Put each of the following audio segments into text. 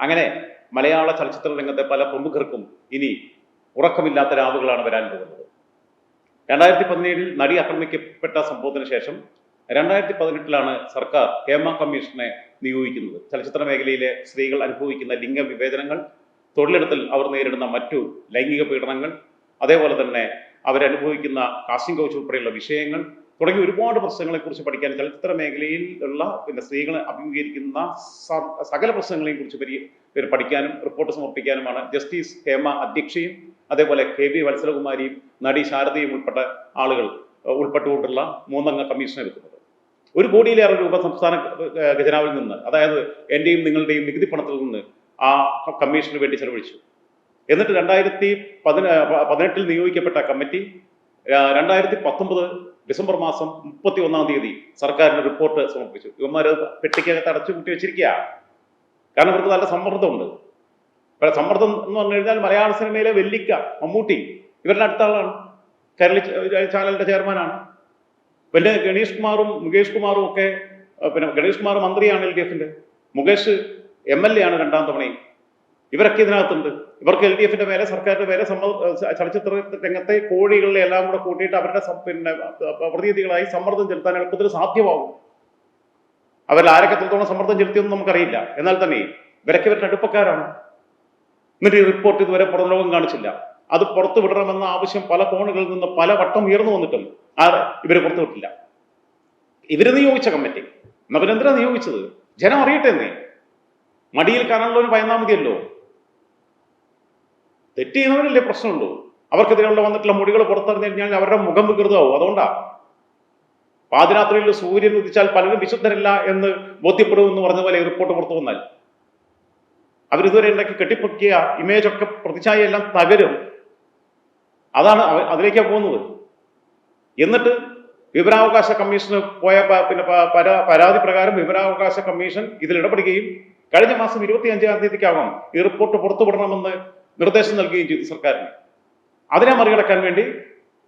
അങ്ങനെ മലയാള ചലച്ചിത്ര രംഗത്തെ പല പ്രമുഖർക്കും ഇനി ഉറക്കമില്ലാത്ത രാവുകളാണ് വരാൻ പോകുന്നത്. രണ്ടായിരത്തി പതിനേഴിൽ നടി ആക്രമിക്കപ്പെട്ട സംഭവത്തിന് ശേഷം രണ്ടായിരത്തി പതിനെട്ടിലാണ് സർക്കാർ ഹേമ കമ്മീഷനെ നിയോഗിക്കുന്നത്. ചലച്ചിത്ര മേഖലയിലെ സ്ത്രീകൾ അനുഭവിക്കുന്ന ലിംഗ വിവേചനങ്ങൾ തൊഴിലിടത്തിൽ അവർ നേരിടുന്ന മറ്റു ലൈംഗിക പീഡനങ്ങൾ അതേപോലെ തന്നെ അവരനുഭവിക്കുന്ന കാസ്റ്റിംഗ് കൗച്ച് ഉൾപ്പെടെയുള്ള വിഷയങ്ങൾ തുടങ്ങിയ ഒരുപാട് പ്രശ്നങ്ങളെക്കുറിച്ച് പഠിക്കാൻ ചലച്ചിത്ര മേഖലയിൽ ഉള്ള പിന്നെ സ്ത്രീകളെ അഭിമുഖീകരിക്കുന്ന സകല പ്രശ്നങ്ങളെയും കുറിച്ച് പഠിക്കാനും റിപ്പോർട്ട് സമർപ്പിക്കാനുമാണ്. ജസ്റ്റിസ് ഹേമ അധ്യക്ഷയും അതേപോലെ കെ വി വത്സലകുമാരിയും നടി ശാരദയും ഉൾപ്പെട്ട ആളുകൾ ഉൾപ്പെട്ടുകൊണ്ടുള്ള മൂന്നംഗ കമ്മീഷനെ എടുക്കുന്നത് ഒരു കോടിയിലേറെ രൂപ സംസ്ഥാന ഖജനാവിൽ നിന്ന് അതായത് എന്റെയും നിങ്ങളുടെയും നികുതി പണത്തിൽ നിന്ന് ആ കമ്മീഷന് വേണ്ടി ചെലവഴിച്ചു. എന്നിട്ട് രണ്ടായിരത്തി പതിന പതിനെട്ടിൽ നിയോഗിക്കപ്പെട്ട കമ്മിറ്റി രണ്ടായിരത്തി പത്തൊമ്പത് ഡിസംബർ മാസം മുപ്പത്തി ഒന്നാം തീയതി സർക്കാരിന് റിപ്പോർട്ട് സമർപ്പിച്ചു. ഇവന്മാർ പെട്ടിക്കകത്ത് അടച്ചു കൂട്ടി വെച്ചിരിക്കുക കാരണം ഇവർക്ക് നല്ല സമ്മർദ്ദമുണ്ട്. ഇപ്പൊ സമ്മർദ്ദം എന്ന് പറഞ്ഞു കഴിഞ്ഞാൽ മലയാള സിനിമയിലെ വെല്ലിക്ക മമ്മൂട്ടി ഇവരുടെ അടുത്ത ആളാണ് കേരള ചാനലിന്റെ ചെയർമാനാണ്. പിന്നെ ഗണേഷ് കുമാറും മുകേഷ് കുമാറും ഒക്കെ പിന്നെ ഗണേഷ് കുമാർ മന്ത്രിയാണ് എൽ ഡി എഫിന്റെ മുകേഷ് എം എൽ എ ആണ് രണ്ടാം തവണയും. ഇവരൊക്കെ ഇതിനകത്തുണ്ട്. ഇവർക്ക് എൽ ഡി എഫിന്റെ മേലെ സർക്കാരിന്റെ മേലെ ചലച്ചിത്ര രംഗത്തെ കോഴികളെ എല്ലാം കൂടെ കൂട്ടിയിട്ട് അവരുടെ പിന്നെ പ്രതിനിധികളായി സമ്മർദ്ദം ചെലുത്താൻ എളുപ്പത്തിൽ സാധ്യമാകും. അവരിൽ ആരൊക്കെ എത്രത്തോളം സമ്മർദ്ദം ചെലുത്തിയെന്ന് നമുക്കറിയില്ല. എന്നാൽ തന്നെ ഇവരൊക്കെ ഇവരുടെ അടുപ്പക്കാരാണ്. എന്നിട്ട് ഈ റിപ്പോർട്ട് ഇതുവരെ പുറം ലോകം കാണിച്ചില്ല. അത് പുറത്തു വിടണമെന്ന ആവശ്യം പല കോണുകളിൽ നിന്ന് പല വട്ടം ഉയർന്നു വന്നിട്ടും ആ ഇവർ പുറത്തു വിട്ടില്ല. ഇവർ നിയോഗിച്ച കമ്മിറ്റി. എന്നാ പിന്നെ എന്തിനാ നിയോഗിച്ചത്? ജനം അറിയട്ടെ എന്നേ മടിയിൽ കാണാനുള്ളവന് പയന്നാ മതിയല്ലോ. തെറ്റ് ചെയ്യുന്നവരല്ലേ പ്രശ്നമുള്ളൂ? അവർക്കെതിരെയുള്ള വന്നിട്ടുള്ള മുടികൾ പുറത്തിറങ്ങി കഴിഞ്ഞാൽ അവരുടെ മുഖം വികൃതമാവും. അതുകൊണ്ടാ. പാതിരാത്രിയിൽ സൂര്യൻ ഉദിച്ചാൽ പലരും വിശുദ്ധരല്ല എന്ന് ബോധ്യപ്പെടും എന്ന് പറഞ്ഞ പോലെ റിപ്പോർട്ട് പുറത്തു വന്നാൽ. അവരിതുവരെ ഉണ്ടാക്കി കെട്ടിപ്പൊക്കിയ ഇമേജ് ഒക്കെ പ്രതിച്ഛായ എല്ലാം തകരും. അതാണ് അതിലേക്കാണ് പോകുന്നത്. എന്നിട്ട് വിവരാവകാശ കമ്മീഷന് പോയ പിന്നെ പരാതി പ്രകാരം വിവരാവകാശ കമ്മീഷൻ ഇതിൽ ഇടപെടുകയും കഴിഞ്ഞ മാസം ഇരുപത്തി അഞ്ചാം തീയതിക്കാവാം ഈ റിപ്പോർട്ട് പുറത്തുവിടണമെന്ന് നിർദ്ദേശം നൽകുകയും ചെയ്തു സർക്കാരിന്. അതിനെ മറികടക്കാൻ വേണ്ടി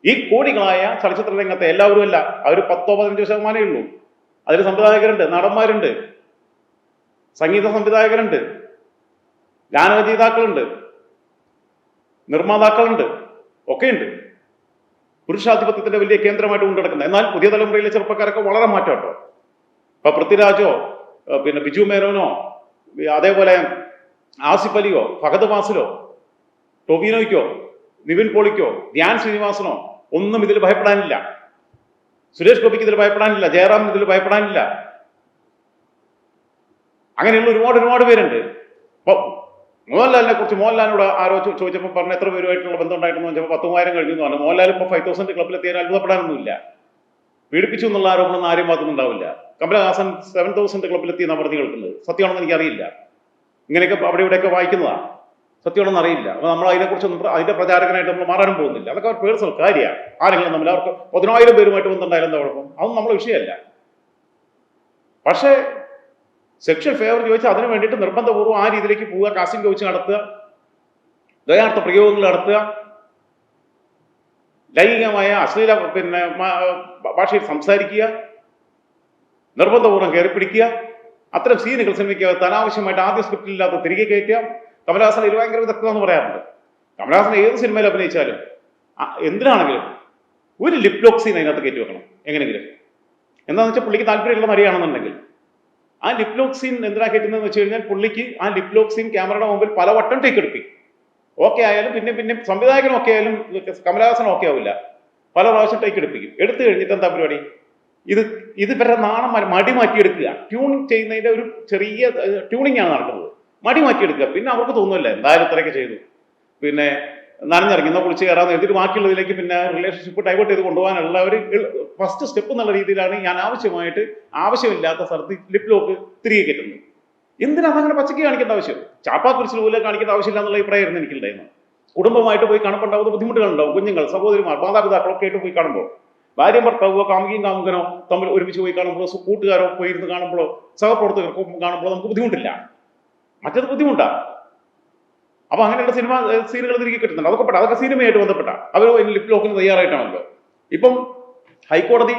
ഈ കോടികളായ ചലച്ചിത്ര രംഗത്തെ എല്ലാവരും അല്ല അവർ പത്തോ പതിനഞ്ചോ ശതമാനമേ ഉള്ളൂ. അതിൽ സംവിധായകരുണ്ട് നടന്മാരുണ്ട്. സംഗീത സംവിധായകരുണ്ട്. ഗാനരചയിതാക്കളുണ്ട്. നിർമ്മാതാക്കളുണ്ട്. ഒക്കെയുണ്ട്. പുരുഷാധിപത്യത്തിന്റെ വലിയ കേന്ദ്രമായിട്ട് കൊണ്ടുനടക്കുന്നത് എന്നാൽ പുതിയ തലമുറയിലെ ചെറുപ്പക്കാരൊക്കെ വളരെ മാറ്റം കേട്ടോ. ഇപ്പൊ പൃഥ്വിരാജോ പിന്നെ ബിജു മേനോനോ അതേപോലെ ആസിഫ് അലിയോ ഫഹദ് ഫാസിലോ ടൊബിനോയ്ക്കോ നിവിൻ പോളിക്കോ ധ്യാൻ ശ്രീനിവാസനോ ഒന്നും ഇതിൽ ഭയപ്പെടാനില്ല. സുരേഷ് ഗോപിക്ക് ഇതിൽ ഭയപ്പെടാനില്ല ജയറാം ഇതിൽ ഭയപ്പെടാനില്ല. അങ്ങനെയുള്ള ഒരുപാട് ഒരുപാട് പേരുണ്ട്. അപ്പൊ മോഹൻലാലിനെ കുറിച്ച് മോഹൻലാലിനോട് ആരോ ചോദിച്ചപ്പോൾ പറഞ്ഞ എത്ര പേരുമായിട്ടുള്ള ബന്ധം ഉണ്ടായിരുന്നു ചോദിച്ചപ്പോൾ പത്ത് മൂവായിരം കഴിഞ്ഞു എന്ന് പറഞ്ഞു. മോഹൻലാൽ ഇപ്പോൾ ഫൈവ് തൗസൻഡ് ക്ലബിലെത്തിയാൽ അത്ഭുതപ്പെടാനൊന്നുമില്ല. പീഡിപ്പിച്ചു എന്നുള്ള ആരോപണം ആരും ഭാഗത്തുനിന്നുണ്ടാവില്ല. കമലഹാസൻ സെവൻ തൗസൻഡ് ക്ലബ്ബിൽ എത്തി എന്നാണ് പറഞ്ഞു കേൾക്കുന്നത്. സത്യമാണെന്ന് എനിക്കറിയില്ല. ഇങ്ങനെയൊക്കെ അവിടെ ഇവിടെയൊക്കെ വായിക്കുന്നതാണ് സത്യമാണെന്ന് അറിയില്ല. അപ്പൊ നമ്മൾ അതിനെക്കുറിച്ചൊന്നും അതിന്റെ പ്രചാരകനായിട്ട് നമ്മൾ മാറാനും പോകുന്നില്ല. അതൊക്കെ പേഴ്സണൽ കാര്യമാണ്. ആരെങ്കിലും നമ്മൾ അവർക്ക് പതിനായിരം പേരുമായിട്ട് ബന്ധമുണ്ടായാലും എന്താ കുഴപ്പം? അതൊന്നും നമ്മളെ വിഷയമല്ല. പക്ഷേ സെക്ഷൽ ഫേവർ ചോദിച്ചാൽ അതിനു വേണ്ടിയിട്ട് നിർബന്ധപൂർവം ആ രീതിയിലേക്ക് പോവുക കാസിംഗ് ചോദിച്ച് നടത്തുക ദ്വയാർത്ഥ പ്രയോഗങ്ങൾ നടത്തുക ലൈംഗികമായ അശ്ലീല പിന്നെ ഭാഷയിൽ സംസാരിക്കുക നിർബന്ധപൂർവം കയറി പിടിക്കുക അത്തരം സീനുകൾ സിനിമയ്ക്കകത്ത് അനാവശ്യമായിട്ട് ആദ്യ സ്ക്രിപ്റ്റിലില്ലാത്ത തിരികെ കയറ്റുക കമലഹാസൻ ഇത് ഭയങ്കര വിദഗ്ധമെന്ന് പറയാറുണ്ട്. കമലഹാസൻ ഏത് സിനിമയിൽ അഭിനയിച്ചാലും എന്തിനാണെങ്കിലും ഒരു ലിപ് ലോക്ക് സീൻ അതിനകത്ത് കയറ്റി വെക്കണം എങ്ങനെയെങ്കിലും. എന്താണെന്ന് വെച്ചാൽ പുള്ളിക്ക് താല്പര്യമുള്ള നടിയാണെന്നുണ്ടെങ്കിൽ ആ ലിപ്ലോക്സിൻ ലോക്ക് എന്തിനാ കയറ്റുന്നതെന്ന് വെച്ച് കഴിഞ്ഞാൽ പുള്ളിക്ക് ആ ലിപ്ലോക്സിൻ ക്യാമറയുടെ മുമ്പിൽ പല വട്ടം ടേക്ക് എടുപ്പി ഓക്കെ ആയാലും പിന്നെ പിന്നെ സംവിധായകനും ഒക്കെ ആയാലും കമലഹാസൻ ഓക്കെ ആവില്ല. പല പ്രാവശ്യം ടേക്ക് എടുപ്പിക്കും. എടുത്തു കഴിഞ്ഞിട്ട് എന്താ പരിപാടി? ഇത് ഇത് ഇവരുടെ നാണം മടി മാറ്റിയെടുക്കുക. ട്യൂണിങ് ചെയ്യുന്നതിന്റെ ഒരു ചെറിയ ട്യൂണിങ് ആണ് നടക്കുന്നത്. മടി മാറ്റിയെടുക്കുക പിന്നെ അവർക്ക് തോന്നുന്നില്ല. എന്തായാലും ഇത്രയൊക്കെ ചെയ്തു. പിന്നെ നനഞ്ഞിറങ്ങി. എന്നാൽ കുളിച്ച് കയറാന്ന് എഴുതിയിട്ട് ബാക്കിയുള്ളതിലേക്ക് പിന്നെ റിലേഷൻഷിപ്പ് ഡൈവേർട്ട് ചെയ്ത് കൊണ്ടുപോകാനുള്ള ഒരു ഫസ്റ്റ് സ്റ്റെപ്പ് എന്നുള്ള രീതിയിലാണ് ഞാൻ ആവശ്യമായിട്ട് ആവശ്യമില്ലാത്ത സ്ഥലത്ത് ലിപ് ലോക്ക് തിരികെ കയറ്റുന്നത്. എന്തിനാ അങ്ങനെ പച്ചക്ക് കാണിക്കേണ്ട ആവശ്യം? ചാപ്പാക്കുരിശിൽ പോലെ കാണിക്കേണ്ട ആവശ്യമില്ല എന്നുള്ള അഭിപ്രായമായിരുന്നു എനിക്കുണ്ടായിരുന്നു കുടുംബമായിട്ട് പോയി കാണുമ്പോൾ ഉണ്ടാകുന്ന ബുദ്ധിമുട്ടുകളുണ്ടാവും. കുഞ്ഞുങ്ങൾ സഹോദരിമാർ മാതാപിതാക്കളൊക്കെ ആയിട്ട് പോയി കാണുമ്പോൾ. ഭാര്യയും ഭർത്താവോ കാമുകിയും കാമുകനോ തമ്മിൽ ഒരുമിച്ച് പോയി കാണുമ്പോഴോ കൂട്ടുകാരോ പോയിരുന്ന് കാണുമ്പോഴോ സഹപ്രവർത്തകർക്കോ കാണുമ്പോഴോ നമുക്ക് ബുദ്ധിമുട്ടില്ല. മറ്റത് ബുദ്ധിമുട്ടാ. അപ്പൊ അങ്ങനെയുള്ള സിനിമ സീനുകൾ തിരികെ കിട്ടുന്നുണ്ട്. അതൊക്കെ പെട്ട അതൊക്കെ സിനിമയായിട്ട് ബന്ധപ്പെട്ട. അവർ ലിപ് ലോക്കിന് തയ്യാറായിട്ടാണല്ലോ. ഇപ്പം ഹൈക്കോടതി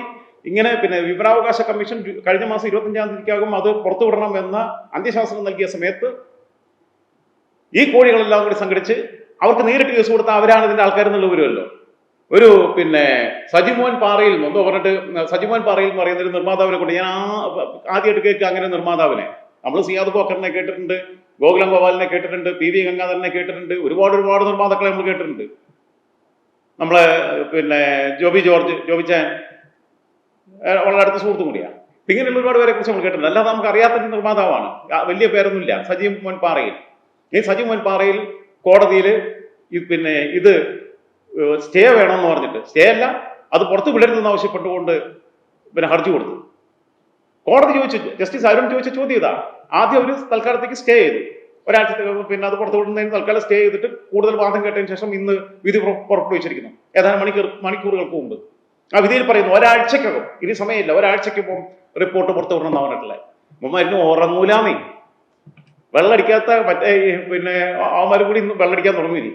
ഇങ്ങനെ പിന്നെ വിവരാവകാശ കമ്മീഷൻ കഴിഞ്ഞ മാസം ഇരുപത്തഞ്ചാം തീയതിക്കാകും അത് പുറത്തുവിടണം എന്ന അന്ത്യശാസനം നൽകിയ സമയത്ത് ഈ കോഴികളെല്ലാം കൂടി സംഘടിച്ച് അവർക്ക് നേരിട്ട് കേസ് കൊടുത്ത അവരാണ് ഇതിന്റെ ആൾക്കാരെന്നുള്ള വരുമല്ലോ ഒരു പിന്നെ സജിമോൻ പാറയിൽ എന്തോ പറഞ്ഞിട്ട് സജിമോൻ പാറയിൽ എന്ന് പറയുന്ന ഒരു നിർമ്മാതാവിനെ കൊണ്ട് ഞാൻ ആ ആദ്യമായിട്ട് കേൾക്കുക അങ്ങനെ നിർമ്മാതാവിനെ. നമ്മൾ സിയാദ് പോക്കറിനെ കേട്ടിട്ടുണ്ട് ഗോകുലം ഗോപാലിനെ കേട്ടിട്ടുണ്ട് പി വി ഗംഗാധരനെ കേട്ടിട്ടുണ്ട് ഒരുപാട് ഒരുപാട് നിർമ്മാതാക്കളെ നമ്മൾ കേട്ടിട്ടുണ്ട്. നമ്മളെ പിന്നെ ജോബി ജോർജ് ജോബി ചാൻ വളരെ അടുത്ത സുഹൃത്തും കൂടിയാണ്. ഇങ്ങനെയുള്ള ഒരുപാട് പേരെ കുറിച്ച് നമ്മൾ കേട്ടിട്ടുണ്ട്. അല്ലാതെ നമുക്ക് അറിയാത്ത നിർമ്മാതാവാണ്. വലിയ പേരൊന്നുമില്ല. സജീവ് മോൻ പാറയിൽ. ഈ സജീവ് മോൻ പാറയിൽ കോടതിയിൽ പിന്നെ ഇത് സ്റ്റേ വേണമെന്ന് പറഞ്ഞിട്ട്. സ്റ്റേ അല്ല അത് പുറത്ത് വിടരുതെന്ന് ആവശ്യപ്പെട്ടുകൊണ്ട് പിന്നെ ഹർജി കൊടുത്തു. കോടതി ചോദിച്ചു ജസ്റ്റിസ് അരുൺ ചോദിച്ച ചോദ്യം ഇതാ. ആദ്യം അവർ തൽക്കാലത്തേക്ക് സ്റ്റേ ചെയ്തു. ഒരാഴ്ചത്തേക്ക് പിന്നെ അത് പുറത്തു വിടുന്നതിന് തൽക്കാലം സ്റ്റേ ചെയ്തിട്ട് കൂടുതൽ വാദം കേട്ടതിന് ശേഷം ഇന്ന് വിധി പുറ- പുറപ്പെടുവിച്ചിരിക്കുന്നു. ഏതാനും മണിക്കൂർ മണിക്കൂറുകൾക്ക് മുമ്പ്. ആ വിധിയിൽ പറയുന്നു ഒരാഴ്ചക്കകം. ഇനി സമയമില്ല ഒരാഴ്ചക്കപ്പം റിപ്പോർട്ട് പുറത്തു വിടണമെന്ന് പറഞ്ഞിട്ടുള്ളത് മരുന്ന് ഉറങ്ങൂലാന്നേ വെള്ളടിക്കാത്ത മറ്റേ പിന്നെ അവന്മാരും കൂടി ഇന്ന് വെള്ളടിക്കാൻ തുടങ്ങി ഇനി.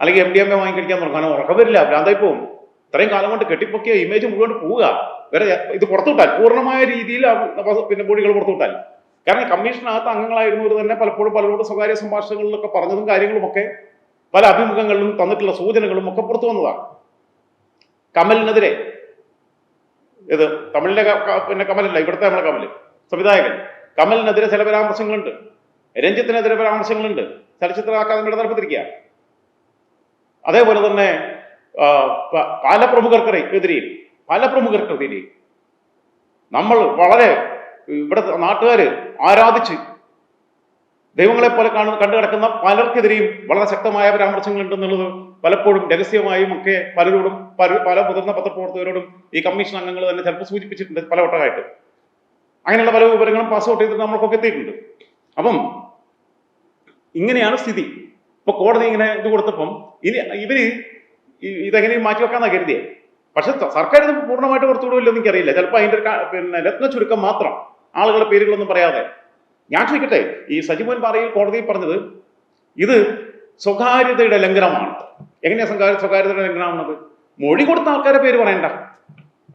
അല്ലെങ്കിൽ എം ഡി എം എ വാങ്ങിക്കടിക്കാൻ തുടങ്ങും. കാരണം ഉറക്കം വരില്ല ഭ്രാന്തായി പോകും. ഇത്രയും കാലം കൊണ്ട് കെട്ടിപ്പൊക്കിയ ഇമേജ് മുഴുവൻ പോവുക. വേറെ ഇത് പുറത്തുവിട്ടാൽ പൂർണമായ രീതിയിൽ പിന്നെ ബോഡികൾ പുറത്തുവിട്ടാൽ. കാരണം കമ്മീഷനകത്ത് അംഗങ്ങളായിരുന്നവർ തന്നെ പലപ്പോഴും പലരോട് സ്വകാര്യ സംഭാഷണങ്ങളിലൊക്കെ പറഞ്ഞതും കാര്യങ്ങളുമൊക്കെ പല അഭിമുഖങ്ങളിലും തന്നിട്ടുള്ള സൂചനകളും ഒക്കെ പുറത്തു വന്നതാണ്. കമലിനെതിരെ. ഇത് തമിഴിലെ പിന്നെ കമലല്ല ഇവിടുത്തെ നമ്മളെ കമൽ സംവിധായകൻ. കമലിനെതിരെ ചില പരാമർശങ്ങളുണ്ട്. രഞ്ജിത്തിനെതിരെ പരാമർശങ്ങളുണ്ട്. ചലച്ചിത്ര അക്കാദമിയുടെ തലപ്പത്തിരിക്കുക അതേപോലെ തന്നെ പല പ്രമുഖർക്കറി പ്രമുഖർക്കെതിരെയും പല പ്രമുഖർക്കെതിരെയും നമ്മൾ വളരെ ഇവിടെ നാട്ടുകാർ ആരാധിച്ച് ദൈവങ്ങളെ പോലെ കാണുന്ന കണ്ടു കിടക്കുന്ന പലർക്കെതിരെയും വളരെ ശക്തമായ പരാമർശങ്ങളുണ്ടെന്നുള്ളത് പലപ്പോഴും രഹസ്യമായും ഒക്കെ പലരോടും പല മുതിർന്ന പത്രപ്രവർത്തകരോടും ഈ കമ്മീഷൻ അംഗങ്ങൾ തന്നെ ചിലപ്പോൾ സൂചിപ്പിച്ചിട്ടുണ്ട് പല വട്ടമായിട്ട് അങ്ങനെയുള്ള പല വിവരങ്ങളും പാസ് ഔട്ട് ചെയ്തിട്ട് നമ്മൾക്കൊക്കെ എത്തിയിട്ടുണ്ട്. അപ്പം ഇങ്ങനെയാണ് സ്ഥിതി. ഇപ്പൊ കോടതി ഇങ്ങനെ ഇത് കൊടുത്തപ്പം ഇനി ഇവർ ഇതെങ്ങനെയും ഇതെങ്ങനെ മാറ്റി വെക്കാന്നാ കരുതിയേ. പക്ഷെ സർക്കാർ ഇത് പൂർണമായിട്ട് പുറത്തുവിടുമല്ലോ എന്ന് എനിക്കറിയില്ല ചിലപ്പോൾ കാ- പിന്നെ രത്ന ചുരുക്കം മാത്രം ആളുകളുടെ പേരുകളൊന്നും പറയാതെ. ഞാൻ ചോദിക്കട്ടെ ഈ സജിമോൻ പാറയിൽ കോടതി പറഞ്ഞത് ഇത് സ്വകാര്യതയുടെ ലംഘനമാണ്. എങ്ങനെയാ സ്വകാര്യ സ്വകാര്യതയുടെ ലംഘനമാണത്? മൊഴി കൊടുത്ത ആൾക്കാരെ പേര് പറയണ്ട.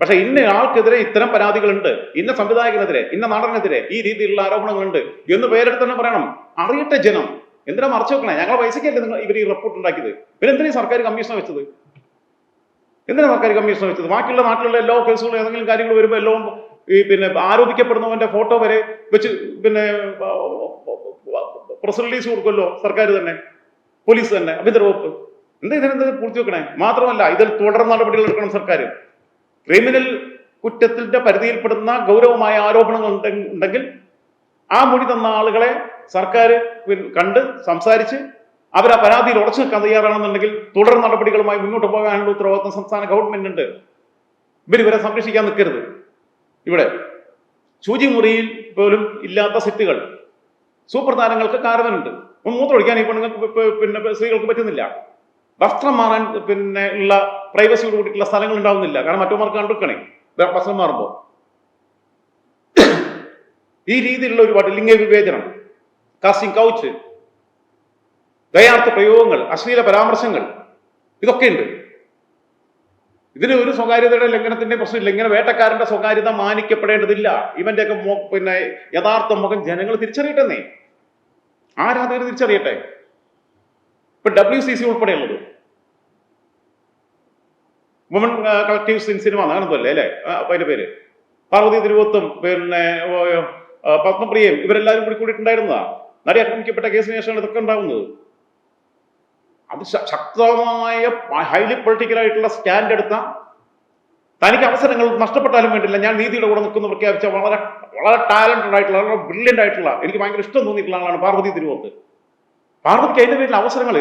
പക്ഷെ ഇന്ന ആൾക്കെതിരെ ഇത്തരം പരാതികളുണ്ട്. ഇന്ന സംവിധായകനെതിരെ ഇന്ന നടനെതിരെ ഈ രീതിയിലുള്ള ആരോപണങ്ങളുണ്ട് എന്ന് പേരെടുത്ത് തന്നെ പറയണം. അറിയട്ടെ ജനം. എന്തിനാ മറച്ചു വെക്കണേ? ഞങ്ങളെ പൈസക്കല്ലേ നിങ്ങൾ ഇവർ ഈ റിപ്പോർട്ട് ഉണ്ടാക്കിയത്? പിന്നെ എന്തിനാ സർക്കാർ കമ്മീഷനെ വെച്ചത്? എന്തിനാ സർക്കാർ കമ്മീഷൻ വെച്ചത് ബാക്കിയുള്ള നാട്ടിലുള്ള എല്ലാ കേസുകളും ഏതെങ്കിലും കാര്യങ്ങൾ വരുമ്പോൾ എല്ലാം ഈ പിന്നെ ആരോപിക്കപ്പെടുന്നവന്റെ ഫോട്ടോ വരെ വെച്ച് പിന്നെ പ്രസ് റിലീസ് കൊടുക്കുമല്ലോ സർക്കാർ തന്നെ പോലീസ് തന്നെ ആഭ്യന്തര വകുപ്പ് എന്താ ഇതിനെന്ത് പൂർത്തി വെക്കണേ? മാത്രമല്ല ഇതിൽ തുടർ നടപടികൾ എടുക്കണം സർക്കാർ ക്രിമിനൽ കുറ്റത്തിന്റെ പരിധിയിൽപ്പെടുന്ന ഗൗരവമായ ആരോപണങ്ങൾ ഉണ്ടെങ്കിൽ ആ മൊഴി തന്ന ആളുകളെ സർക്കാർ കണ്ട് സംസാരിച്ച് അവർ ആ പരാതിയിൽ ഉറച്ചു നിൽക്കാൻ തയ്യാറാണെന്നുണ്ടെങ്കിൽ തുടർ നടപടികളുമായി മുന്നോട്ട് പോകാനുള്ള ഉത്തരവാദിത്വം സംസ്ഥാന ഗവൺമെന്റ് ഉണ്ട്. ഇവർ ഇവരെ സംരക്ഷിക്കാൻ നിൽക്കരുത്. ഇവിടെ ശുചിമുറിയിൽ പോലും ഇല്ലാത്ത സെറ്റുകൾ. സൂപ്പർ താരങ്ങൾക്ക് കാരവനുണ്ട്. ഒന്ന് മൂത്രമൊഴിക്കാൻ ഈ പെണ്ണുങ്ങൾക്ക് പിന്നെ സ്ത്രീകൾക്ക് പറ്റുന്നില്ല. വസ്ത്രം മാറാൻ പിന്നെ ഉള്ള പ്രൈവസിയോട് കൂടിയിട്ടുള്ള സ്ഥലങ്ങൾ ഉണ്ടാവുന്നില്ല. കാരണം മറ്റവന്മാർക്ക് കണ്ടെടുക്കണേ വസ്ത്രം മാറുമ്പോൾ ഈ രീതിയിലുള്ള ഒരുപാട് ലിംഗ വിവേചനം കാസ്റ്റിംഗ് കൗച്ച് ദയാർത്ഥ പ്രയോഗങ്ങൾ അശ്ലീല പരാമർശങ്ങൾ ഇതൊക്കെ ഉണ്ട്. ഇതിന് ഒരു സ്വകാര്യതയുടെ ലംഘനത്തിന്റെ പ്രശ്നമില്ല. ഇങ്ങനെ വേട്ടക്കാരന്റെ സ്വകാര്യത മാനിക്കപ്പെടേണ്ടതില്ല. ഇവന്റെ ഒക്കെ പിന്നെ യഥാർത്ഥ മുഖം ജനങ്ങൾ തിരിച്ചറിയട്ടെന്നേ. ആരാധകർ തിരിച്ചറിയട്ടെ? ഇപ്പൊ ഡബ്ല്യു സി സി ഉൾപ്പെടെയുള്ളത്. വുമൺ കളക്ടീവ് ഇൻ സിനിമ അങ്ങനത്തല്ലേ അല്ലേ? അതിന്റെ പേര്. പാർവതി തിരുവത്തും പിന്നെ പത്മപ്രിയയും ഇവരെല്ലാവരും കൂടി കൂടിയിട്ടുണ്ടായിരുന്നതാ? നടി ആക്രമിക്കപ്പെട്ട കേസിന് ശേഷമാണ് ഇതൊക്കെ ഉണ്ടാകുന്നത് അത് ശക്തമായ ഹൈലി പൊളിറ്റിക്കൽ ആയിട്ടുള്ള സ്റ്റാൻഡ് എടുത്ത തനിക്ക് അവസരങ്ങൾ നഷ്ടപ്പെട്ടാലും വേണ്ടില്ല. ഞാൻ നീതിയുടെ കൂടെ നിൽക്കുന്ന പ്രഖ്യാപിച്ച വളരെ വളരെ ടാലന്റഡ് ആയിട്ടുള്ള വളരെ ബ്രില്യന്റ് ആയിട്ടുള്ള എനിക്ക് ഭയങ്കര ഇഷ്ടം തോന്നിയിട്ടുള്ള ആളാണ് പാർവതി തിരുവോത്ത്. പാർവതിക്ക് അതിന്റെ പേരിൽ അവസരങ്ങൾ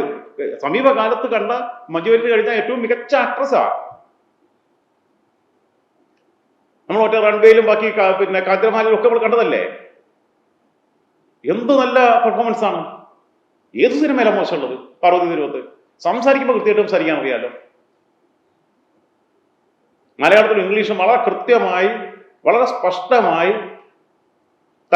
സമീപകാലത്ത് കണ്ട മജുവരി കഴിഞ്ഞ ഏറ്റവും മികച്ച ആക്ട്രസ്സാണ് നമ്മൾ മറ്റേ റൺവേയിലും ബാക്കി പിന്നെ കാത്തിരമാലിലും ഒക്കെ നമ്മൾ കണ്ടതല്ലേ? എന്ത് നല്ല പെർഫോമൻസ് ആണ്. ഏത് സിനിമയിലാണ് മോശമുള്ളത്? പാർവതി തിരുവത്ത്. സംസാരിക്കുമ്പോൾ കൃത്യമായിട്ട് സംസാരിക്കാൻ അറിയാലോ. മലയാളത്തിലും ഇംഗ്ലീഷും വളരെ കൃത്യമായി വളരെ സ്പഷ്ടമായി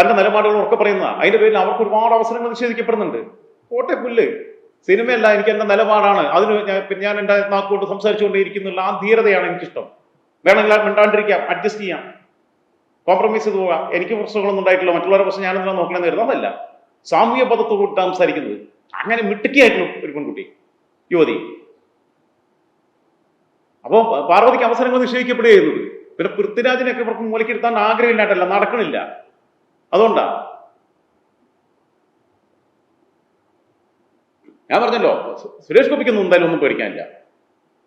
തന്റെ നിലപാടുകൾ ഉറക്കെ പറയുന്ന അതിന്റെ പേരിൽ അവർക്ക് ഒരുപാട് അവസരങ്ങൾ നിഷേധിക്കപ്പെടുന്നുണ്ട്. കോട്ടെ പുല്ല്. സിനിമയല്ല എനിക്ക് എന്റെ നിലപാടാണ്. അതിന് ഞാൻ എന്റെ നാക്കുകൊണ്ട് സംസാരിച്ചുകൊണ്ടേയിരിക്കുന്നുള്ള ആ ധീരതയാണ് എനിക്കിഷ്ടം. വേണമെങ്കിൽ മിണ്ടാണ്ടിരിക്കാം അഡ്ജസ്റ്റ് ചെയ്യാം. കോംപ്രമൈസ് ചെയ്ത് പോകാം. എനിക്ക് പ്രശ്നങ്ങളൊന്നും ഉണ്ടായിട്ടില്ല. മറ്റുള്ളവരുടെ പ്രശ്നം ഞാനെന്തിനാ നോക്കണമെന്ന് കരുതുന്നതല്ല സാമൂഹ്യ പദത്തോട് സംസാരിക്കുന്നത് അങ്ങനെ മിടുക്കിയായിട്ടുള്ള ഒരു പെൺകുട്ടി യുവതി. അപ്പോൾ പാർവതിക്ക് അവസരങ്ങൾ നിഷേധിക്കപ്പെടുക ചെയ്യുന്നത്. പിന്നെ പൃഥ്വിരാജിനെയൊക്കെ ഇവർക്ക് മൂലക്കിരുത്താൻ ആഗ്രഹമില്ലാട്ടല്ല നടക്കണില്ല. അതുകൊണ്ടാ. ഞാൻ പറഞ്ഞല്ലോ സുരേഷ് ഗോപിക്കൊന്നും എന്തായാലും ഒന്നും പേടിക്കാനില്ല.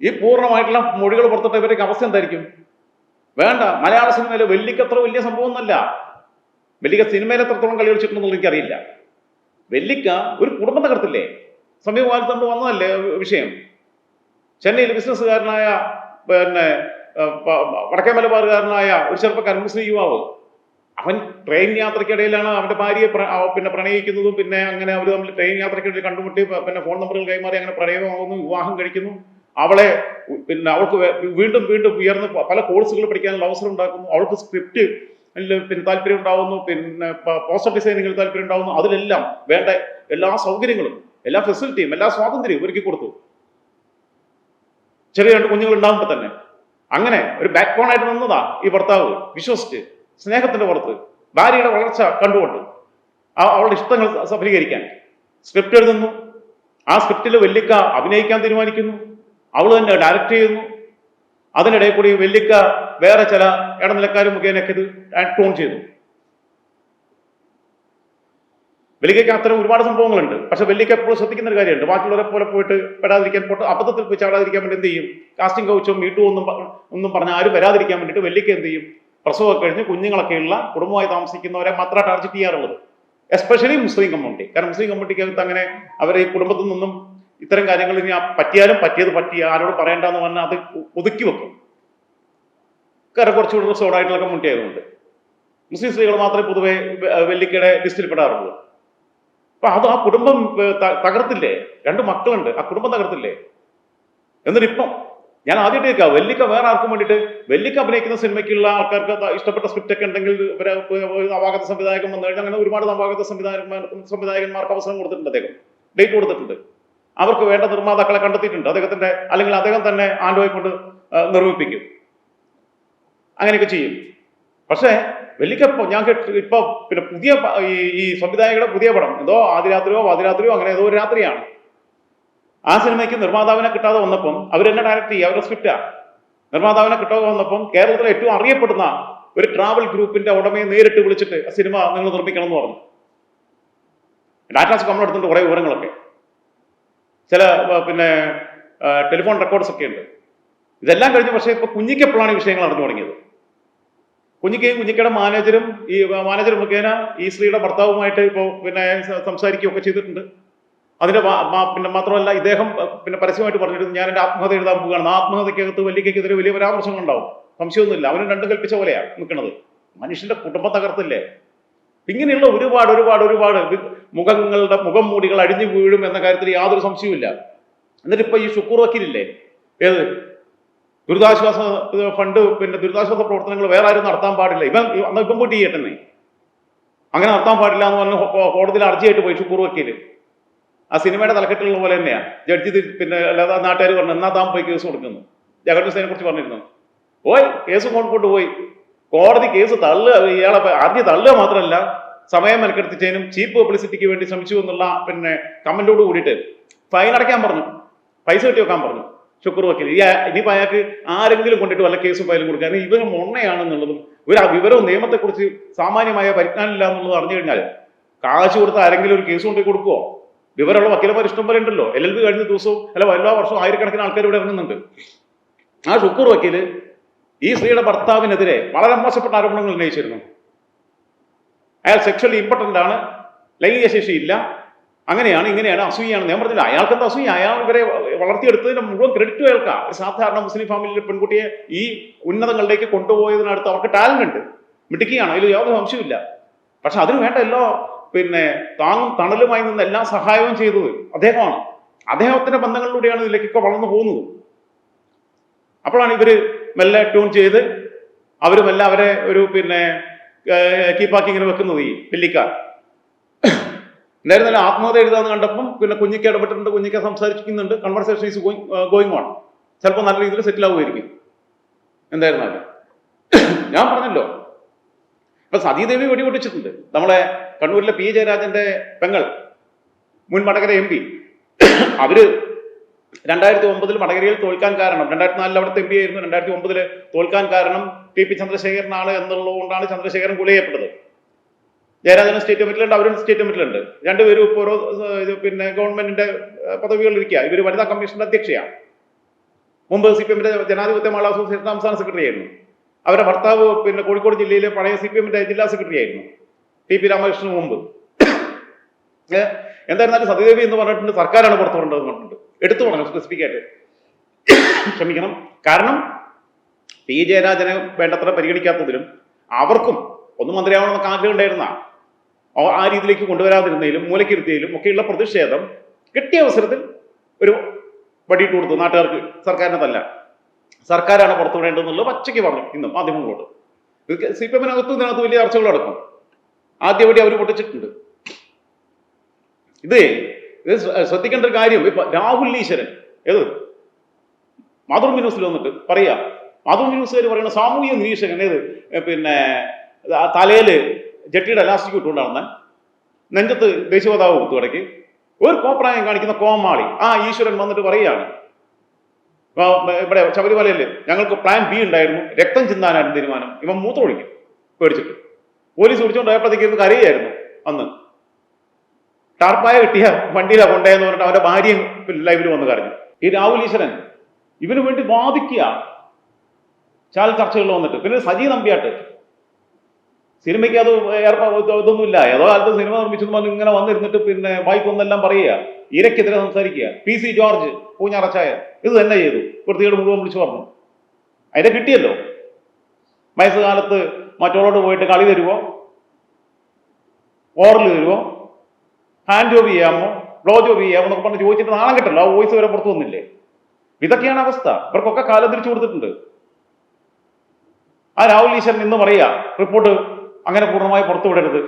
ഈ പൂർണമായിട്ടുള്ള മൊഴികൾ പുറത്തിട്ട് ഇവരുടെ അവസ്ഥ എന്തായിരിക്കും? വേണ്ട മലയാള സിനിമയിൽ വെല്ലിക്കത്ര വലിയ സംഭവം ഒന്നല്ല വലിയ സിനിമയിൽ എത്രത്തോളം കളി കളിച്ചിട്ടുണ്ടെന്ന് എനിക്കറിയില്ല. വെല്ലിക്ക ഒരു കുടുംബം തകർത്തില്ലേ? സമീപകാലത്ത് നമ്മൾ വന്നതല്ലേ വിഷയം? ചെന്നൈയിൽ ബിസിനസ്സുകാരനായ പിന്നെ വടക്കേ മലബാറുകാരനായ ഒരു ചെറുപ്പക്കാരൻ മുസ്ലിം യുവാവ്. അവൻ ട്രെയിൻ യാത്രക്കിടയിലാണ് അവന്റെ ഭാര്യയെ പിന്നെ പ്രണയിക്കുന്നതും പിന്നെ അങ്ങനെ അവർ തമ്മിൽ ട്രെയിൻ യാത്രക്കിടയിൽ കണ്ടുമുട്ടി പിന്നെ ഫോൺ നമ്പറുകൾ കൈമാറി അങ്ങനെ പ്രണയമാകുന്നു വിവാഹം കഴിക്കുന്നു. അവളെ പിന്നെ അവൾക്ക് വീണ്ടും വീണ്ടും ഉയർന്ന് പല കോഴ്സുകൾ പഠിക്കാനുള്ള അവസരം ഉണ്ടാക്കുന്നു. അവൾക്ക് സ്ക്രിപ്റ്റ് പിന്നെ താല്പര്യം ഉണ്ടാവുന്നു പിന്നെ പോസ്റ്റർ ഡിസൈനിങ്ങിൽ താല്പര്യം ഉണ്ടാവുന്നു. അതിലെല്ലാം വേണ്ട എല്ലാ സൗകര്യങ്ങളും എല്ലാ ഫെസിലിറ്റിയും എല്ലാ സ്വാതന്ത്ര്യവും ഒരുക്കി കൊടുത്തു. ചെറിയ രണ്ട് കുഞ്ഞുങ്ങൾ ഉണ്ടാകുമ്പോൾ തന്നെ. അങ്ങനെ ഒരു ബാക്ക് ബോൺ ആയിട്ട് നിന്നതാ ഈ ഭർത്താവ് വിശ്വസിച്ച് സ്നേഹത്തിന്റെ പുറത്ത് ഭാര്യയുടെ വളർച്ച കണ്ടുകൊണ്ട് അവളുടെ ഇഷ്ടങ്ങൾ സഫലീകരിക്കാൻ. സ്ക്രിപ്റ്റ് എഴുതുന്നു. ആ സ്ക്രിപ്റ്റിൽ വെല്ലിക്ക അഭിനയിക്കാൻ തീരുമാനിക്കുന്നു. അവൾ തന്നെ ഡയറക്റ്റ് ചെയ്യുന്നു. അതിനിടയിൽ കൂടി വെല്ലിക്ക വേറെ ചില ഇടനിലക്കാരും മുഖേനൊക്കെ ഇത് ടോൺ ചെയ്തു. വെല്ലിക്കയ്ക്ക് അത്തരം ഒരുപാട് സംഭവങ്ങളുണ്ട്. പക്ഷെ വെല്ലിക്ക എപ്പോഴും ശ്രദ്ധിക്കുന്ന ഒരു കാര്യമുണ്ട്. ബാക്കിയുള്ളവരെ പോലെ പോയിട്ട് പെടാതിരിക്കാൻ പോട്ട് അബദ്ധത്തിൽ പോയി ചാടാതിരിക്കാൻ വേണ്ടി എന്ത് ചെയ്യും? കാസ്റ്റിംഗ് കൗച്ചോ മീറ്റോ ഒന്നും ഒന്നും പറഞ്ഞ ആരും വരാതിരിക്കാൻ വേണ്ടിയിട്ട് വെല്ലിക്ക എന്ത് ചെയ്യും? പ്രസവമൊക്കെ കഴിഞ്ഞ് കുഞ്ഞുങ്ങളൊക്കെയുള്ള കുടുംബമായി താമസിക്കുന്നവരെ മാത്രം ടാർജറ്റ് ചെയ്യാറുള്ളത്. എസ്പെഷ്യലി മുസ്ലിം കമ്മ്യൂണിറ്റി കാരണം മുസ്ലിം കമ്മ്യൂണിറ്റിക്കകത്ത് അങ്ങനെ അവരെ ഈ കുടുംബത്തിൽ നിന്നും ഇത്തരം കാര്യങ്ങൾ ഇനി പറ്റിയാലും പറ്റിയത് പറ്റി ആരോട് പറയണ്ടെന്ന് പറഞ്ഞാൽ അത് ഒതുക്കി വെക്കും. കാരണം കുറച്ചുകൂടി റിസോർഡ് ആയിട്ടുള്ള കമ്മ്യൂണിറ്റി ആയതുകൊണ്ട് മുസ്ലിം സ്ത്രീകൾ മാത്രമേ പൊതുവെ വെല്ലിക്കയുടെ ലിസ്റ്റിൽ പെടാറുള്ളൂ. അപ്പൊ അത് ആ കുടുംബം തകർത്തില്ലേ? രണ്ട് മക്കളുണ്ട് ആ കുടുംബം തകർത്തില്ലേ? എന്നിട്ട് ഇപ്പം ഞാൻ ആദ്യമായിട്ട് കേൾക്കാം വെല്ലിക്ക വേറെ ആർക്കും വേണ്ടിയിട്ട് വെല്ലിക്ക അഭിനയിക്കുന്ന സിനിമയ്ക്കുള്ള ആൾക്കാർക്ക് ഇഷ്ടപ്പെട്ട സ്ക്രിപ്റ്റ് ഒക്കെ ഉണ്ടെങ്കിൽ നവാഗത സംവിധായകൻ വന്നു കഴിഞ്ഞാൽ അങ്ങനെ ഒരുപാട് നവാഗത സംവിധായകന്മാർ സംവിധായകന്മാർക്ക് അവസരം കൊടുത്തിട്ടുണ്ട് അദ്ദേഹം. ഡേറ്റ് കൊടുത്തിട്ടുണ്ട്. അവർക്ക് വേണ്ട നിർമ്മാതാക്കളെ കണ്ടെത്തിയിട്ടുണ്ട്. അദ്ദേഹത്തിന്റെ അല്ലെങ്കിൽ അദ്ദേഹം തന്നെ ആൻഡോയെ കൊണ്ട് നിർമ്മിപ്പിക്കും. അങ്ങനെയൊക്കെ ചെയ്യും. പക്ഷേ വെള്ളിക്കപ്പോ ഞാൻ കേട്ട് ഇപ്പൊ പിന്നെ പുതിയ ഈ സംവിധായകരുടെ പുതിയ പടം എന്തോ ആദിരാത്രിയോ പാതിരാത്രിയോ അങ്ങനെ ഏതോ ഒരു രാത്രിയാണ്. ആ സിനിമയ്ക്ക് നിർമ്മാതാവിനെ കിട്ടാതെ വന്നപ്പം അവരെന്നെ ഡയറക്റ്റ് ചെയ്യുക അവരുടെ സ്ക്രിപ്റ്റാ നിർമ്മാതാവിനെ കിട്ടാതെ വന്നപ്പം കേരളത്തിലെ ഏറ്റവും അറിയപ്പെടുന്ന ഒരു ട്രാവൽ ഗ്രൂപ്പിന്റെ ഉടമയെ നേരിട്ട് വിളിച്ചിട്ട് ആ സിനിമ നിങ്ങൾ നിർമ്മിക്കണം എന്ന് പറഞ്ഞു. ഡാറ്റാസ് നമ്മൾ എടുത്തിട്ടുണ്ട് കുറെ വിവരങ്ങളൊക്കെ. ചില പിന്നെ ടെലിഫോൺ റെക്കോർഡ്സ് ഒക്കെ ഉണ്ട്. ഇതെല്ലാം കഴിഞ്ഞ് പക്ഷേ ഇപ്പൊ കുഞ്ഞിക്കപ്പോഴാണ് ഈ വിഷയങ്ങൾ അറിഞ്ഞു തുടങ്ങിയത്. കുഞ്ഞിക്കയും കുഞ്ഞിക്കയുടെ മാനേജരും ഈ മാനേജർ മുഖേന ഈ സ്ത്രീയുടെ ഭർത്താവുമായിട്ട് ഇപ്പോൾ പിന്നെ സംസാരിക്കുകയൊക്കെ ചെയ്തിട്ടുണ്ട്. അതിന്റെ പിന്നെ മാത്രമല്ല ഇദ്ദേഹം പിന്നെ പരസ്യമായിട്ട് പറഞ്ഞിരുന്നു ഞാൻ എന്റെ ആത്മഹത്യ എഴുതാൻ പോവുകയാണ്. ആത്മഹത്യക്കകത്ത് വല്ലിക്കെതിരെ വലിയ പരാമർശങ്ങൾ ഉണ്ടാവും. സംശയമൊന്നുമില്ല. അവനും രണ്ടും കൽപ്പിച്ച പോലെയാണ് നിൽക്കുന്നത്. മനുഷ്യന്റെ കുടുംബ തകർത്തില്ലേ? ഇങ്ങനെയുള്ള ഒരുപാട് ഒരുപാട് ഒരുപാട് മുഖങ്ങളുടെ മുഖം മൂടികൾ അഴിഞ്ഞു വീഴും എന്ന കാര്യത്തിൽ യാതൊരു സംശയവുമില്ല. എന്നിട്ട് ഇപ്പൊ ഈ ശുക്കൂർ വക്കീലില്ലേ? ഏത്? ദുരിതാശ്വാസ ഫണ്ട് പിന്നെ ദുരിതാശ്വാസ പ്രവർത്തനങ്ങൾ വേറെ ആരും നടത്താൻ പാടില്ല. ഇവൻ അന്ന് ഇപ്പം പോയിട്ട് ചെയ്യട്ടെ അങ്ങനെ നടത്താൻ പാടില്ല എന്ന് പറഞ്ഞ കോടതിയിൽ അർജിയായിട്ട് പോയി ഷുക്കൂർ വക്കീൽ. ആ സിനിമയുടെ തലക്കെട്ടുള്ള പോലെ തന്നെയാണ് ജഡ്ജി പിന്നെ അല്ലാതെ നാട്ടുകാർ പറഞ്ഞു എന്നാ താൻ പോയി കേസ് കൊടുക്കുന്നു. ജഗൻ ഹുസൈനെ കുറിച്ച് പറഞ്ഞിരുന്നു. പോയി കേസ് കൊണ്ടുപോയിട്ട് പോയി. കോടതി കേസ് തള്ളുക ഇയാളെ അർജി തള്ളുക മാത്രമല്ല സമയം മെനക്കെടുത്തിച്ചതിനും ചീപ്പ് പബ്ലിസിറ്റിക്ക് വേണ്ടി ശ്രമിച്ചു എന്നുള്ള പിന്നെ കമന്റോട് കൂടിയിട്ട് ഫൈൻ അടയ്ക്കാൻ പറഞ്ഞു. പൈസ കെട്ടി വെക്കാൻ പറഞ്ഞു. ശുക്ർ വക്കീൽ ഈ ഇനിയിപ്പോൾ ഇനിയിപ്പോ അയാൾക്ക് ആരെങ്കിലും കൊണ്ടിട്ട് വല്ല കേസും ഫയലും കൊടുക്കുക. കാരണം ഇവരും മൊണ്ണയാണെന്നുള്ളതും ഒരു വിവരവും നിയമത്തെക്കുറിച്ച് സാമാന്യമായ പരിജ്ഞാനമില്ല എന്നുള്ളത് അറിഞ്ഞു കഴിഞ്ഞാൽ കാശ് കൊടുത്ത് ആരെങ്കിലും ഒരു കേസ് കൊണ്ടുപോയി കൊടുക്കുമോ വിവരമുള്ള വക്കീലന്മാർ ഇഷ്ടം പോലെ ഉണ്ടല്ലോ. എൽ എൽ ബി കഴിഞ്ഞ ദിവസവും അല്ല എല്ലാ വർഷവും ആയിരക്കണക്കിന് ആൾക്കാർ ഇവിടെ ഇറങ്ങുന്നുണ്ട്. ആ ഷുക്കൂർ വക്കീൽ ഈ സ്ത്രീയുടെ ഭർത്താവിനെതിരെ വളരെ മോശപ്പെട്ട ആരോപണങ്ങൾ ഉന്നയിച്ചിരുന്നു. അയാൾ സെക്ഷലി ഇമ്പോർട്ടന്റ് ആണ് ലൈംഗിക ഇല്ല. അങ്ങനെയാണ് ഇങ്ങനെയാണ് അസൂയാണ് ഞാൻ പറഞ്ഞില്ല അയാൾക്ക് എന്താ അസൂയ? അയാൾ ഇവരെ വളർത്തിയെടുത്തതിന്റെ മുഴുവൻ ക്രെഡിറ്റ് അയാൾക്കാ ഒരു സാധാരണ മുസ്ലിം ഫാമിലിയിലെ പെൺകുട്ടിയെ ഈ ഉന്നതങ്ങളിലേക്ക് കൊണ്ടുപോയതിനടുത്ത് അവർക്ക് ടാലന്റ് ഉണ്ട്. മിടുക്കിയാണ് അതിൽ യാതൊരു സംശയമില്ല പക്ഷെ അതിന് വേണ്ട എല്ലാ പിന്നെ താങ്ങും തണലുമായി നിന്ന് എല്ലാ സഹായവും ചെയ്തത് അദ്ദേഹമാണ്. അദ്ദേഹത്തിന്റെ ബന്ധങ്ങളിലൂടെയാണ് ഇതിലേക്കൊക്കെ വളർന്നു പോകുന്നത്. അപ്പോഴാണ് ഇവർ മെല്ലെ ട്യൂൺ ചെയ്ത് അവരും മെല്ലെ അവരെ ഒരു പിന്നെ കീപ്പാക്കി ഇങ്ങനെ വെക്കുന്നത് ഈ വെല്ലിക്കാർ എന്തായിരുന്നാലും ആത്മഹത്യ എഴുതാന്ന് കണ്ടപ്പം പിന്നെ കുഞ്ഞിക്ക് ഇടപെട്ടിട്ടുണ്ട് കുഞ്ഞിക്ക് സംസാരിക്കുന്നുണ്ട് conversation is going going on ചിലപ്പോൾ നല്ല രീതിയിൽ സെറ്റിൽ ആവുമായിരിക്കും. എന്തായിരുന്നാലും ഞാൻ പറഞ്ഞല്ലോ. ഇപ്പൊ സതീദേവി വെടിപൊട്ടിച്ചിട്ടുണ്ട്. നമ്മളെ കണ്ണൂരിലെ പി. ജയരാജന്റെ പെങ്ങൾ മുൻ വടകര എം പി. അവർ രണ്ടായിരത്തി ഒമ്പതിൽ വടകരയിൽ തോൽക്കാൻ കാരണം രണ്ടായിരത്തി നാലിൽ അവിടുത്തെ എം പി ആയിരുന്നു രണ്ടായിരത്തി ഒമ്പതിൽ തോൽക്കാൻ കാരണം ടി. പി. ചന്ദ്രശേഖരനാണ് എന്നുള്ളതുകൊണ്ടാണ് ചന്ദ്രശേഖരൻ കൊല ചെയ്യപ്പെട്ടത് ജയരാജൻ സ്റ്റേറ്റ് കമ്മിറ്റിയിലുണ്ട് അവരും സ്റ്റേറ്റ് കമ്മിറ്റിയിലുണ്ട് രണ്ടുപേരും ഇപ്പോൾ ഓരോ പിന്നെ ഗവൺമെന്റിന്റെ പദവികളിൽ ഇരിക്കുക ഇവർ വനിതാ കമ്മീഷന്റെ അധ്യക്ഷയാണ്. മുമ്പ് സി പി എമ്മിന്റെ ജനാധിപത്യ മഹിളാ അസോസിയേഷൻ സംസ്ഥാന സെക്രട്ടറി ആയിരുന്നു അവരുടെ ഭർത്താവ് പിന്നെ കോഴിക്കോട് ജില്ലയിലെ പഴയ സി പി എമ്മിന്റെ ജില്ലാ സെക്രട്ടറി ആയിരുന്നു ടി പി രാമകൃഷ്ണന് മുമ്പ്. എന്തായിരുന്നാലും സത്യദേവി എന്ന് പറഞ്ഞിട്ടുണ്ട് സർക്കാരാണ് പുറത്തു കൊണ്ടുവന്ന് പറഞ്ഞിട്ടുണ്ട്. എടുത്തു പറഞ്ഞു സ്പെസിഫിക് ആയിട്ട് ക്ഷമിക്കണം. കാരണം പി ജയരാജനെ വേണ്ടത്ര പരിഗണിക്കാത്തതിലും അവർക്കും ഒന്ന് മന്ത്രിയാവണമെന്നൊക്കെ ആഗ്രഹം ഉണ്ടായിരുന്ന ആ രീതിയിലേക്ക് കൊണ്ടുവരാതിരുന്നതിലും മൂലക്കിരുത്തിയിലും ഒക്കെയുള്ള പ്രതിഷേധം കിട്ടിയ അവസരത്തിൽ ഒരു വടിയിട്ട് കൊടുത്തു. നാട്ടുകാർക്ക് സർക്കാരിനെ തല്ല സർക്കാരാണ് പുറത്തു വിടേണ്ടതെന്നുള്ളത് പച്ചയ്ക്ക് പറഞ്ഞു ഇന്നും മാധ്യമങ്ങളോട്. സി പി എമ്മിനകത്തും ഇതിനകത്ത് വലിയ ചർച്ചകൾ നടക്കും. ആദ്യപടി അവർ പൊട്ടിച്ചിട്ടുണ്ട്. ഇത് ഇത് ശ്ര- ശ്രദ്ധിക്കേണ്ട ഒരു കാര്യം ഇപ്പൊ രാഹുൽ ഈശ്വരൻ ഏത്? മാതൃഭൂമി ന്യൂസിൽ വന്നിട്ട് പറയാ. മാതൃഭൂമി ന്യൂസുകാർ പറയുന്ന സാമൂഹ്യ നിരീക്ഷകൻ ഏത്? പിന്നെ ആ തലയിൽ ലാസ്റ്റിക് എലാസ്റ്റിക് ഇട്ടുകൊണ്ടാണ് നെഞ്ചത്ത് ദേശീയപതാവ് കൊടുത്തു ഒരു കോപ്രായം കാണിക്കുന്ന കോമാളി. ആ ഈശ്വരൻ വന്നിട്ട് പറയുകയാണ്. ഇവിടെ ശബരിമലയിൽ ഞങ്ങൾക്ക് പ്ലാൻ ബി ഉണ്ടായിരുന്നു. രക്തം ചിന്താനായിരുന്നു തീരുമാനം. ഇവൻ മൂത്രമൊഴിക്കും പേടിച്ചിട്ട്. പോലീസ് പിടിച്ചോണ്ട് പോയപ്പോഴത്തേക്ക് ഇരുന്ന് കരയായിരുന്നു അന്ന് ടാർപ്പായ കിട്ടിയ വണ്ടിയിലാണ് കൊണ്ടേന്ന് പറഞ്ഞിട്ട് അവന്റെ ഭാര്യയും ലൈവിൽ വന്ന് കരഞ്ഞു. ഈ രാഹുൽ ഈശ്വരൻ ഇവന് വേണ്ടി വാദിക്കുക. ചാൽ ചർച്ചകളിൽ വന്നിട്ട്. പിന്നെ സജി നമ്പ്യാട്ട്. സിനിമയ്ക്ക് അത് ഏർപ്പാ ഇതൊന്നുമില്ല ഏതോ കാലത്ത് സിനിമ നിർമ്മിച്ചു ഇങ്ങനെ വന്നിരുന്നിട്ട് പിന്നെ വായിക്കൊന്നെല്ലാം പറയുക. ഇരക്കെതിരെ സംസാരിക്കുക. പി സി ജോർജ് പൂഞ്ഞാറച്ചായ ഇത് തന്നെ ചെയ്തു. വൃത്തികേട് മുഴുവൻ വിളിച്ചു പറഞ്ഞു. അതിനെ കിട്ടിയല്ലോ. വയസ്സുകാലത്ത് മറ്റോളോട് പോയിട്ട് കളി തരുമോ ഓറൽ തരുമോ ഹാൻഡ് ജോബ് ചെയ്യാമോ? ബ്ലോ ജോബ് ചെയ്യാമോ എന്നൊക്കെ പറഞ്ഞ് ചോദിച്ചിട്ട് നാളെ കിട്ടല്ലോ. ആ വോയിസ് വരെ പുറത്തു വന്നില്ലേ? ഇതൊക്കെയാണ് അവസ്ഥ. ഇവർക്കൊക്കെ കാലം തിരിച്ചു കൊടുത്തിട്ടുണ്ട്. ആ രാഹുൽ ഈശ്വരൻ ഇന്ന് പറയുക. റിപ്പോർട്ട് അങ്ങനെ പൂർണമായി പുറത്തുവിടരുത്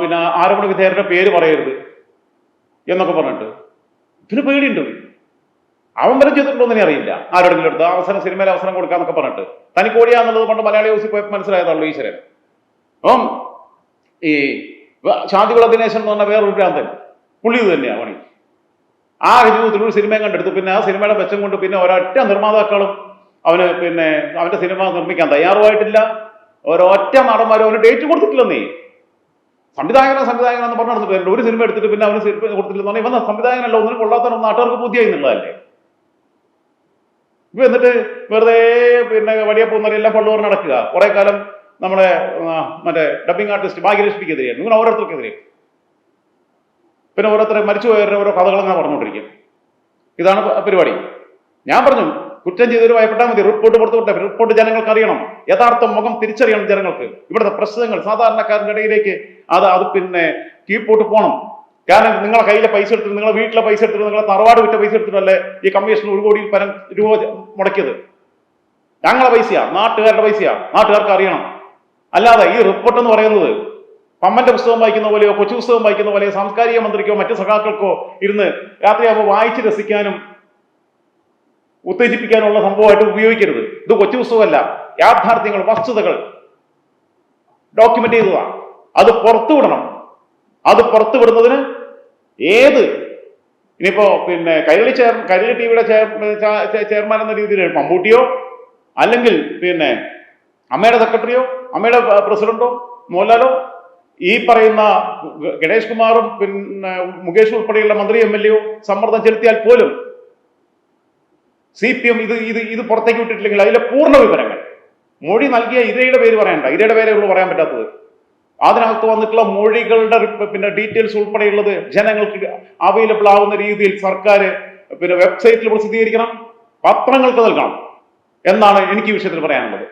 പിന്നെ ആരോപണ വിധേയരുടെ പേര് പറയരുത് എന്നൊക്കെ പറഞ്ഞിട്ട്. ഇതിന് പേടിയുണ്ട്. അവൻ വരെ ചെയ്തിട്ടുണ്ടോ എന്ന് അറിയില്ല. ആരോടെങ്കിലും എടുത്ത് അവസരം സിനിമയിൽ അവസരം കൊടുക്കാന്നൊക്കെ പറഞ്ഞിട്ട്. തനിക്ക് ഓടിയാന്നുള്ളത് പണ്ട് മലയാളി ഹൗസിൽ പോയപ്പോൾ മനസ്സിലായതാണല്ലോ ഈശ്വരൻ. അപ്പം ഈ ശാന്തികുള ദിനേശൻ എന്ന് പറഞ്ഞ വേറൊരു ഭ്രാന്തൻ. പുള്ളി ഇത് തന്നെയാണ് പണി. ആ ഹിന്ദുത്തിൽ ഒരു സിനിമയും കണ്ടെടുത്തു. പിന്നെ ആ സിനിമയുടെ മെച്ചം കൊണ്ട് പിന്നെ ഒരൊറ്റ നിർമ്മാതാക്കളും അവന് പിന്നെ അവന്റെ സിനിമ നിർമ്മിക്കാൻ തയ്യാറുമായിട്ടില്ല. ഒരൊറ്റ നടന്മാരും അവന് ഡേറ്റ് കൊടുത്തിട്ടില്ലെന്നേ സംവിധായകനാ സംവിധായകനോ എന്ന് പറഞ്ഞു നടന്നിട്ടുണ്ട് ഒരു സിനിമ എടുത്തിട്ട് പിന്നെ അവന് സിനിമ പറഞ്ഞാൽ ഇവൻ സംവിധായകനല്ല. ഒന്നിനും കൊള്ളാത്ത നാട്ടുകാർക്ക് ബുദ്ധിയായി എന്നുള്ളതല്ലേ ഇപ്പൊ എന്നിട്ട് വെറുതെ പിന്നെ വടിയ പോകുന്നവരെല്ലാം ഫണ്ട് നടക്കുക കുറെ കാലം നമ്മുടെ മറ്റേ ഡബിങ് ആർട്ടിസ്റ്റ് ഭാഗ്യലക്ഷ്മിക്കെതിരെയായിരുന്നു ഇങ്ങനെ ഓരോരുത്തർക്കെതിരെ. പിന്നെ ഓരോരുത്തരെ മരിച്ചുപോയവരുടെ ഓരോ കഥകളങ്ങനെ പറഞ്ഞുകൊണ്ടിരിക്കും? ഇതാണ് പരിപാടി. ഞാൻ പറഞ്ഞു കുറ്റം ചെയ്തൊരു ഭയപ്പെട്ടാൽ മതി. റിപ്പോർട്ട് പുറത്തു വിട്ടെ റിപ്പോർട്ട് ജനങ്ങൾക്ക് അറിയണം. യഥാർത്ഥ മുഖം തിരിച്ചറിയണം ജനങ്ങൾക്ക്. ഇവിടുത്തെ പ്രശ്നങ്ങൾ സാധാരണക്കാരുടെ ഇടയിലേക്ക് അത് അത് പിന്നെ കീഴ്പോട്ട് പോകണം കാരണം നിങ്ങളെ കയ്യിലെ പൈസ എടുത്തിട്ട് നിങ്ങളെ വീട്ടിലെ പൈസ എടുത്തിട്ട് നിങ്ങളെ തറവാട് വിറ്റ പൈസ എടുത്തിട്ടല്ലേ ഈ കമ്മീഷൻ ഒരു കോടിയിൽ പരം രൂപ മുടക്കിയത്? ഞങ്ങളെ പൈസയാ നാട്ടുകാരുടെ പൈസയാ. നാട്ടുകാർക്ക് അറിയണം. അല്ലാതെ ഈ റിപ്പോർട്ട് എന്ന് പറയുന്നത് പമ്മന്റെ പുസ്തകം വായിക്കുന്ന പോലെയോ കൊച്ചു പുസ്തകം വായിക്കുന്ന പോലെയോ സാംസ്കാരിക മന്ത്രിക്കോ മറ്റു സഖാക്കൾക്കോ ഇരുന്ന് രാത്രിയാകുമ്പോൾ വായിച്ച് രസിക്കാനും ഉത്തേജിപ്പിക്കാനുള്ള സംഭവമായിട്ട് ഉപയോഗിക്കരുത്. ഇത് കൊച്ചു പുസ്തകമല്ല. യാഥാർത്ഥ്യങ്ങൾ വസ്തുതകൾ. ഡോക്യുമെന്റ് ചെയ്തതാണ് അത് പുറത്തുവിടണം അത് പുറത്തു വിടുന്നതിന് ഏത്? ഇനിയിപ്പോ പിന്നെ കൈരളി ചെയർ കൈരളി ടിവിയുടെ ചെയർമാൻ എന്ന രീതിയിൽ മമ്മൂട്ടിയോ? അല്ലെങ്കിൽ പിന്നെ അമ്മയുടെ സെക്രട്ടറിയോ? അമ്മയുടെ പ്രസിഡന്റോ? മോഹൻലാലോ? ഈ പറയുന്ന ഗണേഷ് കുമാറും പിന്നെ മുകേഷ് ഉൾപ്പെടെയുള്ള മന്ത്രി എം എൽ എയോ സമ്മർദ്ദം ചെലുത്തിയാൽ പോലും സി പി എം ഇത് ഇത് ഇത് പുറത്തേക്ക് വിട്ടിട്ടില്ലെങ്കിൽ അതിലെ പൂർണ വിവരങ്ങൾ. മൊഴി നൽകിയ ഇരയുടെ പേര് പറയണ്ട. ഇരയുടെ പേരെ ഉള്ളൂ പറയാൻ പറ്റാത്തത്. അതിനകത്ത് വന്നിട്ടുള്ള മൊഴികളുടെ പിന്നെ ഡീറ്റെയിൽസ് ഉൾപ്പെടെയുള്ളത് ജനങ്ങൾക്ക് അവൈലബിൾ ആവുന്ന രീതിയിൽ സർക്കാർ പിന്നെ വെബ്സൈറ്റിൽ പ്രസിദ്ധീകരിക്കണം പത്രങ്ങൾക്ക് നൽകണം എന്നാണ് എനിക്ക് ഈ വിഷയത്തിൽ പറയാനുള്ളത്.